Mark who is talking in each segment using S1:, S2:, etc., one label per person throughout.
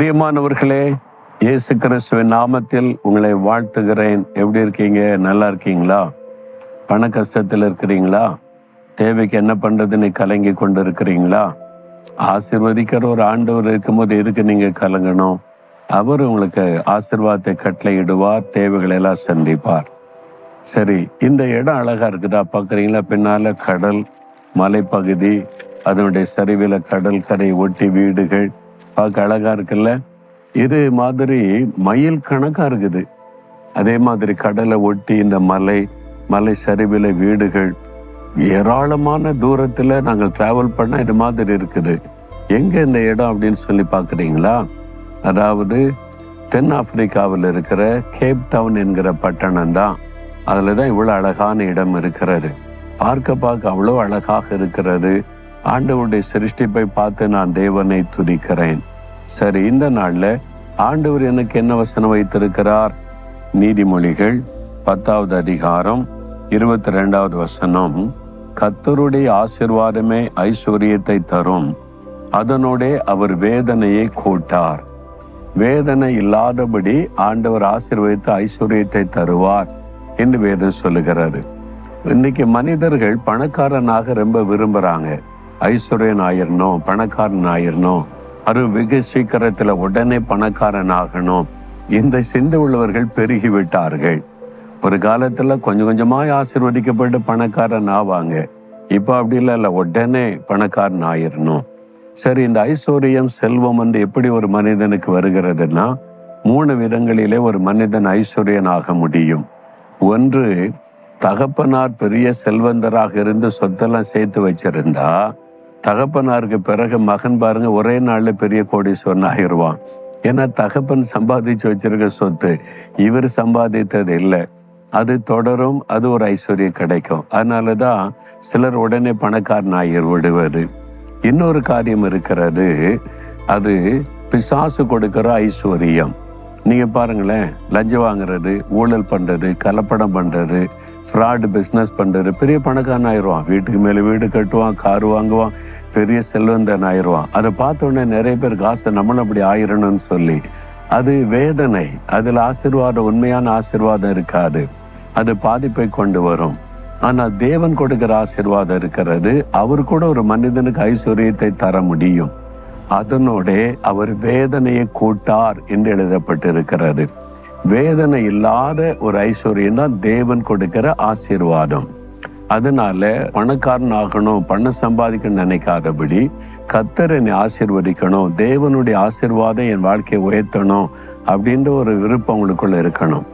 S1: பிரியமானவர்களே இயேசு கிறிஸ்துவின் நாமத்தில் உங்களை வாழ்த்துகிறேன். எப்படி இருக்கீங்க? நல்லா இருக்கீங்களா? பண கஷ்டத்தில் இருக்கிறீங்களா? தேவைக்கு என்ன பண்ணுறதுன்னு கலங்கி கொண்டு இருக்கிறீங்களா ஆசிர்வதிக்கிற ஒரு ஆண்டவர் இருக்கும்போது எதுக்கு நீங்கள் கலங்கணும்? அவர் உங்களுக்கு ஆசிர்வாதத்தை கட்டளையிடுவார் தேவைகளை எல்லாம் சந்திப்பார். சரி இந்த இடம் அழகாக இருக்குதா? பார்க்குறீங்களா? பின்னால் கடல் மலைப்பகுதி அதனுடைய சரிவில் கடல் கரை ஒட்டி வீடுகள் பார்க்க அழகா இருக்குல்ல? இது மாதிரி மயில் கணக்கா இருக்குது. அதே மாதிரி கடலை ஒட்டி இந்த மலை மலை சரிவில் வீடுகள் ஏராளமான தூரத்தில் நாங்கள் டிராவல் பண்ண இது மாதிரி இருக்குது. எங்கே இந்த இடம் அப்படின்னு சொல்லி பார்க்குறீங்களா அதாவது தென் ஆப்பிரிக்காவில் இருக்கிற கேப் டவுன் என்கிற பட்டணம் தான். அதில் தான் இவ்வளோ அழகான இடம் இருக்கிறது. பார்க்க பார்க்க அவ்வளோ அழகாக இருக்கிறது. ஆண்டவருடைய சிருஷ்டிப்பை பார்த்து நான் தேவனை துதிக்கிறேன். சரி இந்த நாளில் ஆண்டவர் எனக்கு என்ன வசனம் வைத்திருக்கிறார்? நீதிமொழிகள் பத்தாவது அதிகாரம் இருபத்தி ரெண்டாவது வசனம். கத்தருடைய ஆசிர்வாதமே ஐஸ்வர்யத்தை தரும். அதனோடே அவர் வேதனையை கூட்டார். வேதனை இல்லாதபடி ஆண்டவர் ஆசீர்வதித்து ஐஸ்வர்யத்தை தருவார் என்று வேதம் சொல்லுகிறாரு இன்னைக்கு மனிதர்கள் பணக்காரனாக ரொம்ப விரும்புகிறாங்க ஐஸ்வர்யன் ஆயிரணும் பணக்காரன் ஆயிரணும் அது வெகு சீக்கிரத்தில் உடனே பணக்காரன் ஆகணும் இந்த சிந்தை உள்ளவர்கள் பெருகிவிட்டார்கள். ஒரு காலத்தில் கொஞ்சம் கொஞ்சமாக ஆசிர்வதிக்கப்பட்டு பணக்காரன் ஆவாங்க. இப்போ அப்படி இல்லை இல்லை உடனே பணக்காரன் ஆயிரணும் சரி இந்த ஐஸ்வர்யம் செல்வம் வந்து எப்படி ஒரு மனிதனுக்கு வருகிறதுனா மூணு விதங்களிலே ஒரு மனிதன் ஐஸ்வர்யன் ஆக முடியும். ஒன்று தகப்பனார் பெரிய செல்வந்தராக இருந்து சொத்தெல்லாம் சேர்த்து வச்சிருந்தா தகப்பனாருக்கு பிறகு மகன் பாருங்க ஒரே நாளில் பெரிய கோடீஸ்வரன் ஆகிடுவான் ஏன்னா தகப்பன் சம்பாதிச்சு வச்சிருக்க சொத்து இவர் சம்பாதித்தது இல்லை. அது தொடரும் அது ஒரு ஐஸ்வர்யம் கிடைக்கும். அதனால தான் சிலர் உடனே பணக்காரன் ஆகிர் விடுவார். இன்னொரு காரியம் இருக்கிறது அது பிசாசு கொடுக்கிற ஐஸ்வர்யம். நீங்கள் பாருங்களேன் லஞ்சம் வாங்குறது ஊழல் பண்ணுறது கலப்படம் பண்ணுறது ஃப்ராடு பிஸ்னஸ் பண்ணுறது பெரிய பணக்காரன் ஆயிடுவான். வீட்டுக்கு மேலே வீடு கட்டுவான் கார் வாங்குவான் பெரிய செல்வந்தன் ஆயிடுவான். அதை பார்த்தோன்னே நிறைய பேர் காசை நம்மளும் அப்படி ஆயிரணும்னு சொல்லி அது வேதனை. அதில் ஆசீர்வாதம் உண்மையான ஆசீர்வாதம் இருக்காது. அது பாதிப்பை கொண்டு வரும். ஆனால் தேவன் கொடுக்கிற ஆசிர்வாதம் இருக்கிறது. அவர் கூட ஒரு மனிதனுக்கு ஐஸ்வர்யத்தை தர முடியும். அதனோட அவர் வேதனையை கூட்டார் என்று எழுதப்பட்டிருக்கிறது. வேதனை இல்லாத ஒரு ஐஸ்வர்யம் தான் தேவன் கொடுக்கிற ஆசீர்வாதம். அதனால பணக்காரன் ஆகணும் பணம் சம்பாதிக்கணும்னு நினைக்காதபடி கத்தர் என்னை ஆசிர்வதிக்கணும் தேவனுடைய ஆசீர்வாதம் என் வாழ்க்கையை உயர்த்தணும் அப்படின்ற ஒரு விருப்பம் உங்களுக்குள்ள இருக்கணும்.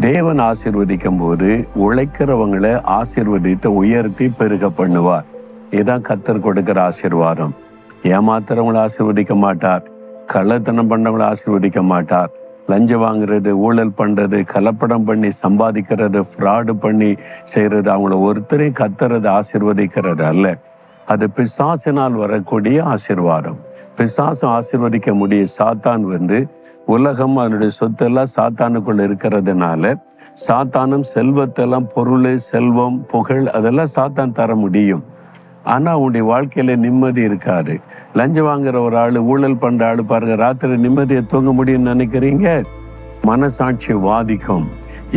S1: தேவன் ஆசிர்வதிக்கும் போது உழைக்கிறவங்களை ஆசிர்வதித்து உயர்த்தி பெருக பண்ணுவார். இதுதான் கத்தர் கொடுக்கிற ஆசீர்வாதம். ஏமாத்துறவங்களை ஆசிர்வதிக்க மாட்டார். கள்ளத்தனம் பண்ணவங்களை ஆசிர்வதிக்க மாட்டார். லஞ்சம் வாங்குறது ஊழல் பண்றது கலப்படம் பண்ணி சம்பாதிக்கிறது ஃப்ராடு பண்ணி செய்யறது அவங்கள ஒருத்தரையும் கத்துறது ஆசிர்வதிக்கிறது அல்ல. அது பிசாசினால் வரக்கூடிய ஆசிர்வாதம். பிசாசம் ஆசிர்வதிக்க முடியும் சாத்தான் வந்து உலகம் அதனுடைய சொத்தெல்லாம் சாத்தானுக்குள்ள இருக்கிறதுனால சாத்தானும் செல்வத்தெல்லாம் பொருள் செல்வம் புகழ் அதெல்லாம் சாத்தான் தர முடியும். ஆனால் உன்னுடைய வாழ்க்கையில நிம்மதி இருக்காது. லஞ்சம் வாங்குற ஒரு ஆள் ஊழல் பண்ணுற ஆள் பாருங்கள் ராத்திரி நிம்மதியை தூங்க முடியும்னு நினைக்கிறீங்க? மனசாட்சி வாதிக்கும்.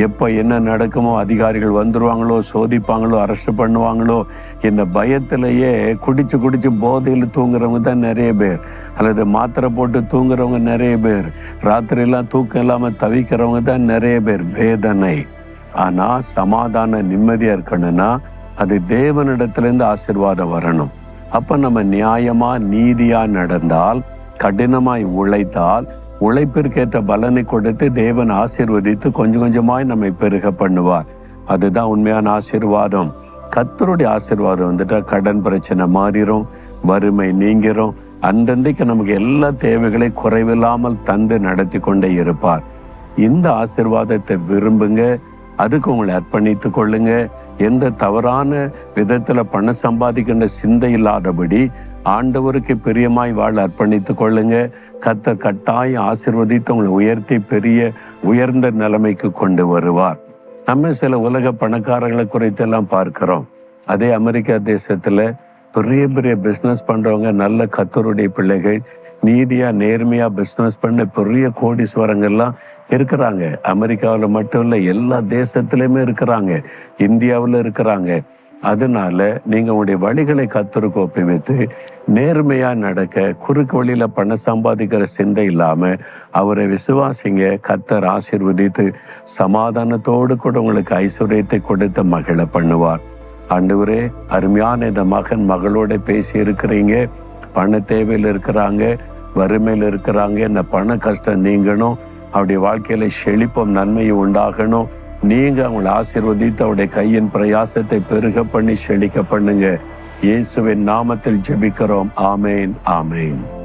S1: எப்போ என்ன நடக்குமோ அதிகாரிகள் வந்துடுவாங்களோ சோதிப்பாங்களோ அரெஸ்ட் பண்ணுவாங்களோ இந்த பயத்திலேயே குடிச்சு குடிச்சு போதையில் தூங்குறவங்க தான் நிறைய பேர். அல்லது மாத்திரை போட்டு தூங்குறவங்க நிறைய பேர். ராத்திரியெல்லாம் தூக்கம் இல்லாமல் தவிக்கிறவங்க தான் நிறைய பேர். வேதனை. ஆனால் சமாதான நிம்மதியாக இருக்கணும்னா அது தேவனிடத்திலிருந்து ஆசீர்வாதம் வரணும். அப்ப நம்ம நியாயமா நீதியா நடந்தால் கடினமாய் உழைத்தால் உழைப்பிற்கேற்ற பலனை கொடுத்து தேவன் ஆசிர்வதித்து கொஞ்சம் கொஞ்சமாய் நம்மை பெருக பண்ணுவார். அதுதான் உண்மையான ஆசீர்வாதம். கத்தருடைய ஆசீர்வாதம் வந்துட்டா கடன் பிரச்சனை மாறிடும் வறுமை நீங்கிரும். அன்றன்றைக்கு நமக்கு எல்லா தேவைகளை குறைவில்லாமல் தந்து நடத்தி கொண்டே இருப்பார். இந்த ஆசிர்வாதத்தை விரும்புங்க. அதுக்கு உங்களை அர்ப்பணித்து கொள்ளுங்க. எந்த தவறான விதத்துல பணம் சம்பாதிக்கின்ற சிந்தை இல்லாதபடி ஆண்டவருக்கு பிரியமாய் வாழ அர்ப்பணித்து கொள்ளுங்க. கத்த கட்டாயம் ஆசிர்வதித்து உங்களை உயர்த்தி பெரிய உயர்ந்த நிலைமைக்கு கொண்டு வருவார். நம்ம சில உலக பணக்காரர்களை குறித்தெல்லாம் பார்க்கிறோம். அதே அமெரிக்கா தேசத்துல பெரிய பெரிய பிஸ்னஸ் பண்றவங்க நல்ல கத்தருடைய பிள்ளைகள் நீதியா நேர்மையா பிஸ்னஸ் பண்ண பெரிய கோடீஸ்வரங்கள்லாம் இருக்கிறாங்க. அமெரிக்காவில் மட்டும் இல்லை எல்லா தேசத்துலையுமே இருக்கிறாங்க. இந்தியாவில் இருக்கிறாங்க. அதனால நீங்க உங்களுடைய வழிகளை கத்தருக்கு ஒப்புவித்து நேர்மையா நடக்க குறுக்கு வழியில பணம் சம்பாதிக்கிற சிந்தை இல்லாம அவரை விசுவாசிங்க கத்தர் ஆசிர்வதித்து சமாதானத்தோடு கூட உங்களுக்கு ஐஸ்வர்யத்தை கொடுத்து மகிழ பண்ணுவார். ஆண்டவரே அருமையான இந்த மகன் மகளோட பேசி இருக்கிறீங்க பண தேவையில் இருக்கிறாங்க வறுமையில் இருக்கிறாங்க. இந்த பண கஷ்டம் நீங்கணும். அவருடைய வாழ்க்கையில செழிப்பும் நன்மையும் உண்டாகணும். நீங்க அவங்களை ஆசீர்வதித்து அவருடைய கையின் பிரயாசத்தை பெருக பண்ணி செழிக்க பண்ணுங்க. இயேசுவின் நாமத்தில் ஜெபிக்கிறோம். ஆமேன் ஆமேன்.